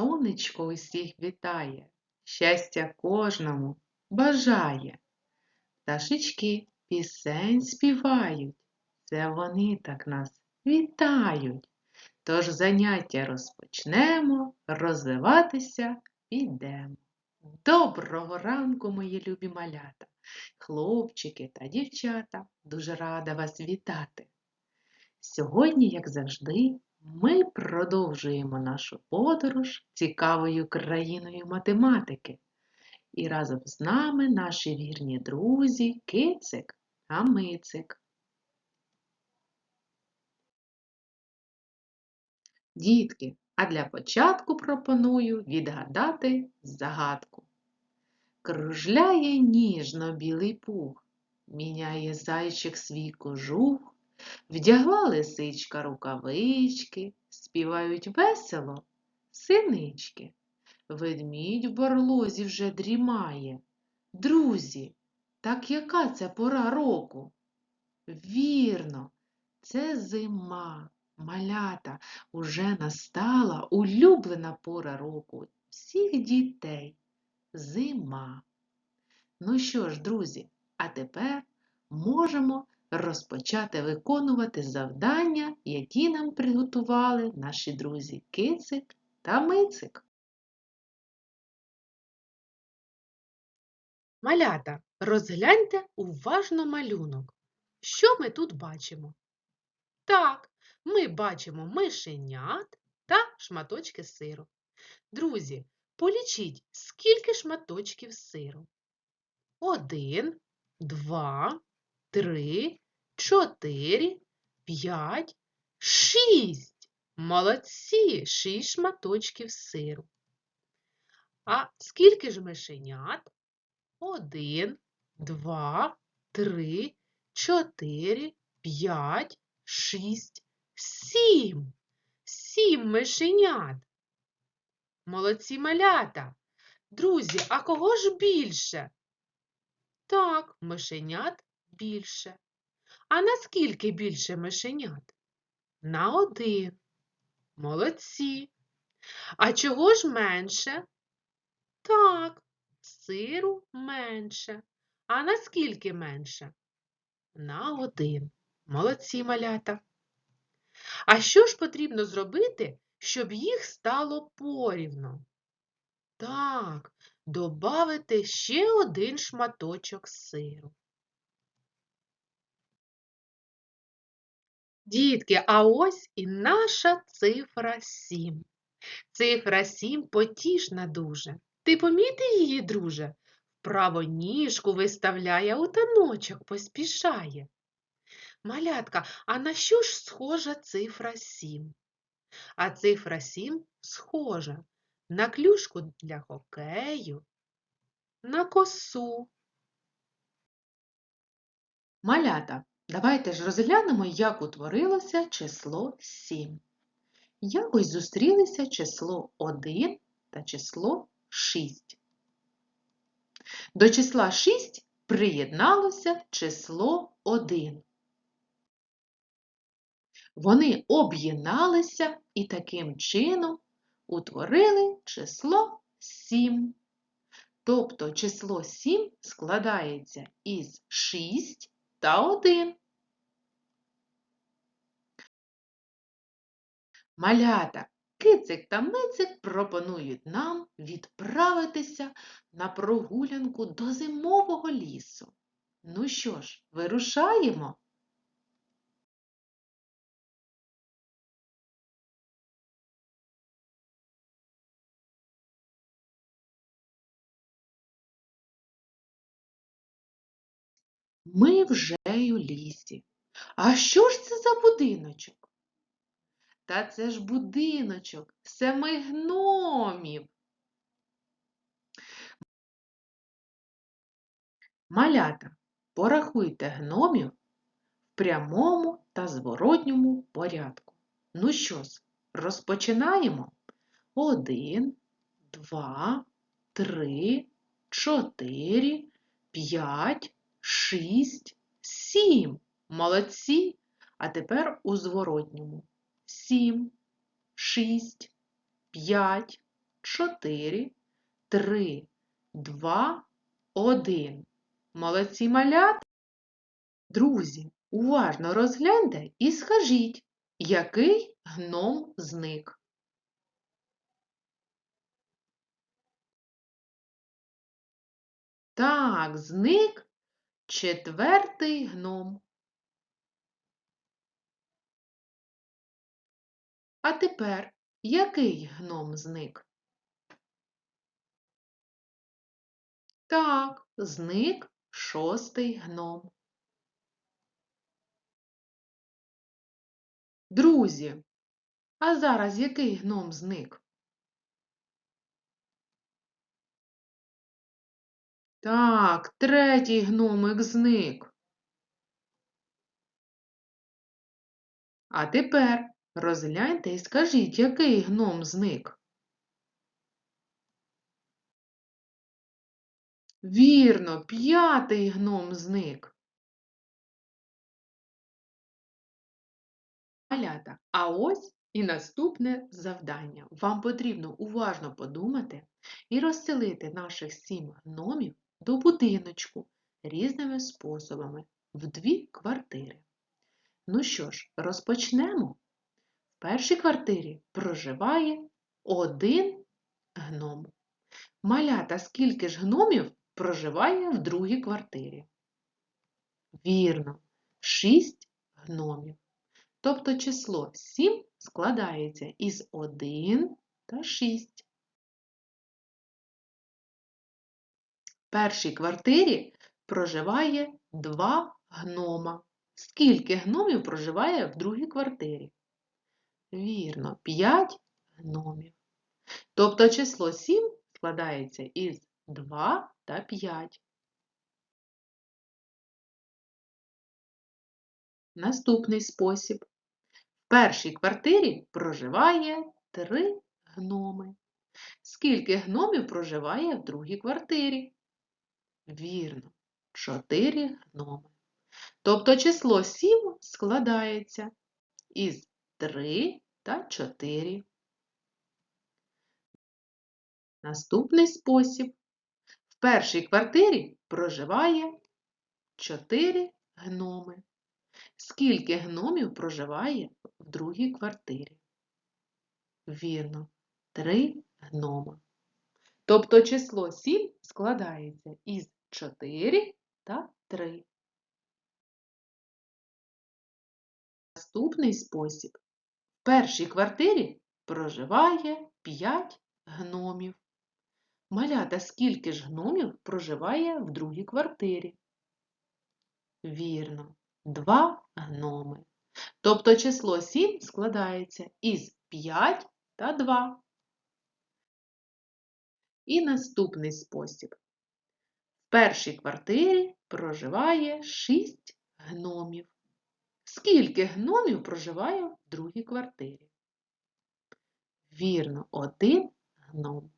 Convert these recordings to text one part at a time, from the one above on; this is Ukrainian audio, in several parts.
сонечко усіх вітає, щастя кожному бажає. Пташечки пісень співають, це вони так нас вітають. Тож заняття розпочнемо, розвиватися підемо. Доброго ранку, мої любі малята, хлопчики та дівчата, дуже рада вас вітати. Сьогодні, як завжди, ми продовжуємо нашу подорож цікавою країною математики. І разом з нами наші вірні друзі Кицик та Мицик. Дітки, а для початку пропоную відгадати загадку. Кружляє ніжно білий пух, міняє зайчик свій кожух, вдягла лисичка рукавички, співають весело синички. Ведмідь в барлозі вже дрімає. Друзі, так яка це пора року? Вірно, це зима. Малята уже настала улюблена пора року всіх дітей зима. Ну що ж, друзі, а тепер можемо розпочати виконувати завдання, які нам приготували наші друзі Кицик та Мицик. Малята, розгляньте уважно малюнок. Що ми тут бачимо? Так, ми бачимо мишенят та шматочки сиру. Друзі, полічіть, скільки шматочків сиру. Один, два, три, чотири, п'ять, шість. Молодці, шість шматочків сиру. А скільки ж мишенят? Один, два, три, чотири, п'ять, шість, сім. Сім мишенят. Молодці малята. Друзі, а кого ж більше? Так, мишенят більше. А наскільки більше мишенят? На один. Молодці. А чого ж менше? Так, сиру менше. А наскільки менше? На один. Молодці малята. А що ж потрібно зробити, щоб їх стало порівно? Так, добавити ще один шматочок сиру. Дітки, а ось і наша цифра 7. Цифра 7 потішна дуже. Ти помітив її, друже? Вправо ніжку виставляє, у таночок поспішає. Малятка, а на що ж схожа цифра 7? А цифра 7 схожа на клюшку для хокею, на косу. Малята, давайте ж розглянемо, як утворилося число 7. Якось зустрілися число 1 та число 6. До числа 6 приєдналося число 1. Вони об'єдналися і таким чином утворили число 7. Тобто число 7 складається із 6 та 1. Малята, кицик та мицик пропонують нам відправитися на прогулянку до зимового лісу. Ну що ж, вирушаємо? Ми вже у лісі. А що ж це за будиночок? Та це ж будиночок семи гномів. Малята, порахуйте гномів в прямому та зворотньому порядку. Ну що ж, розпочинаємо. Один, два, три, чотири, п'ять, шість, сім. Молодці. А тепер у зворотньому. Сім, шість, п'ять, чотири, три, два, один. Молодці малята. Друзі, уважно розгляньте і скажіть, який гном зник. Так, зник четвертий гном. А тепер який гном зник? Так, зник шостий гном. Друзі, а зараз який гном зник? Так, третій гномик зник. А тепер розгляньте і скажіть, який гном зник? Вірно, п'ятий гном зник. Малята, а ось і наступне завдання. Вам потрібно уважно подумати і розселити наших сім гномів до будиночку різними способами в дві квартири. Ну що ж, розпочнемо. Першій квартирі проживає один гном. Малята, скільки ж гномів проживає в другій квартирі? Вірно, шість гномів. Тобто число 7 складається із 1 та 6. В першій квартирі проживає 2 гнома. Скільки гномів проживає в другій квартирі? Вірно, 5 гномів. Тобто число 7 складається із 2 та 5. Наступний спосіб. В першій квартирі проживає 3 гноми. Скільки гномів проживає в другій квартирі? Вірно, 4 гноми. Тобто число 7 складається із 3 та 4. Наступний спосіб. В першій квартирі проживає 4 гноми. Скільки гномів проживає в другій квартирі? Вірно, 3 гнома. Тобто число 7 складається із 4 та 3. Наступний спосіб. Першій квартирі проживає 5 гномів. Малята, скільки ж гномів проживає в другій квартирі? Вірно, 2 гноми. Тобто число 7 складається із 5 та 2. І наступний спосіб. В першій квартирі проживає 6 гномів. Скільки гномів проживає в другій квартирі? Вірно, один гном.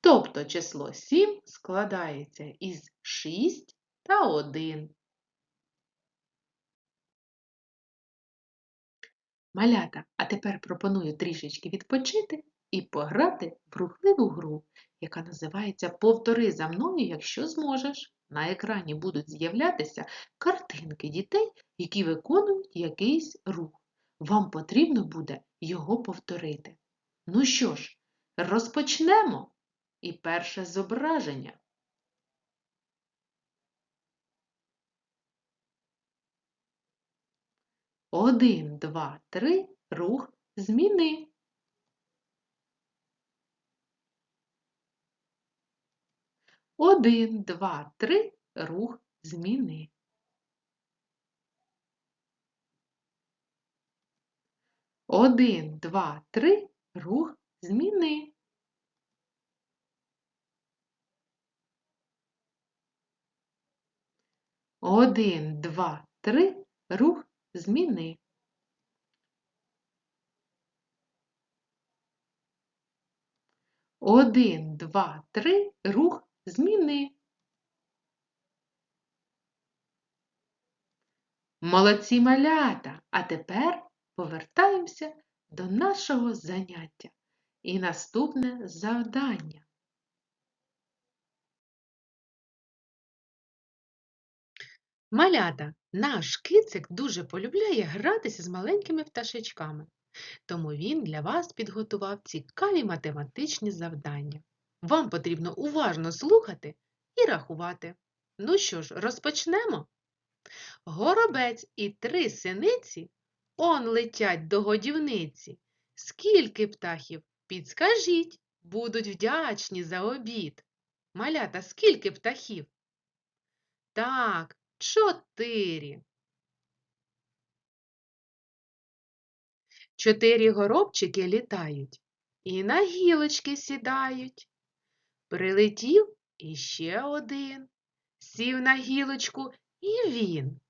Тобто число 7 складається із 6 та 1. Малята, а тепер пропоную трішечки відпочити і пограти в рухливу гру, яка називається Повтори за мною, якщо зможеш. На екрані будуть з'являтися картинки дітей, які виконують якийсь рух. Вам потрібно буде його повторити. Ну що ж, розпочнемо. І перше зображення. Один, два, три, рух зміни. Один, два, три, рух зміни. Один, два, три, рух зміни. Один, два, три, рух зміни. Один, два, три, рух зміни. Молодці малята! А тепер повертаємося до нашого заняття. І наступне завдання. Малята, наш кицик дуже полюбляє гратися з маленькими пташечками, тому він для вас підготував цікаві математичні завдання. Вам потрібно уважно слухати і рахувати. Ну що ж, розпочнемо. Горобець і три синиці он летять до годівниці. Скільки птахів? Підскажіть, будуть вдячні за обід. Малята, скільки птахів? Так, чотири. Чотири горобчики літають і на гілочки сідають. Прилетів іще один, сів на гілочку і він.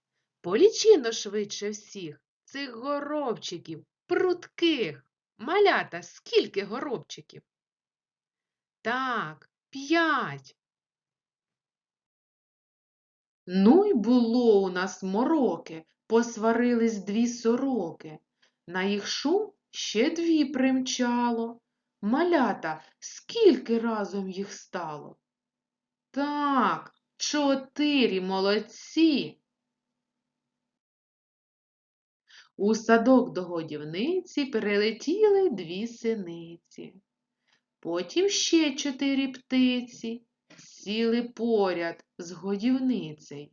Полічино швидше всіх цих горобчиків, прутких. Малята, скільки горобчиків? Так, п'ять. Ну й було у нас мороки, посварились дві сороки. На їх шум ще дві примчало. Малята, скільки разом їх стало? Так, чотири молодці. У садок до годівниці прилетіли дві синиці. Потім ще чотири птиці сіли поряд з годівницею.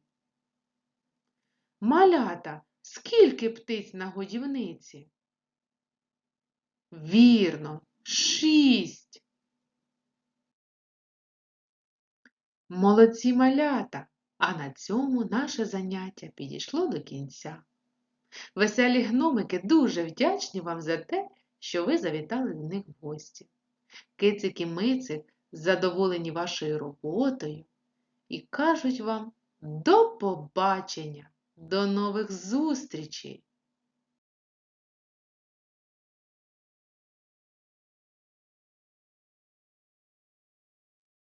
Малята, скільки птиць на годівниці? Вірно, шість. Молодці малята, а на цьому наше заняття підійшло до кінця. Веселі гномики дуже вдячні вам за те, що ви завітали до них в гості. Кицик і мицик задоволені вашою роботою і кажуть вам до побачення, до нових зустрічей!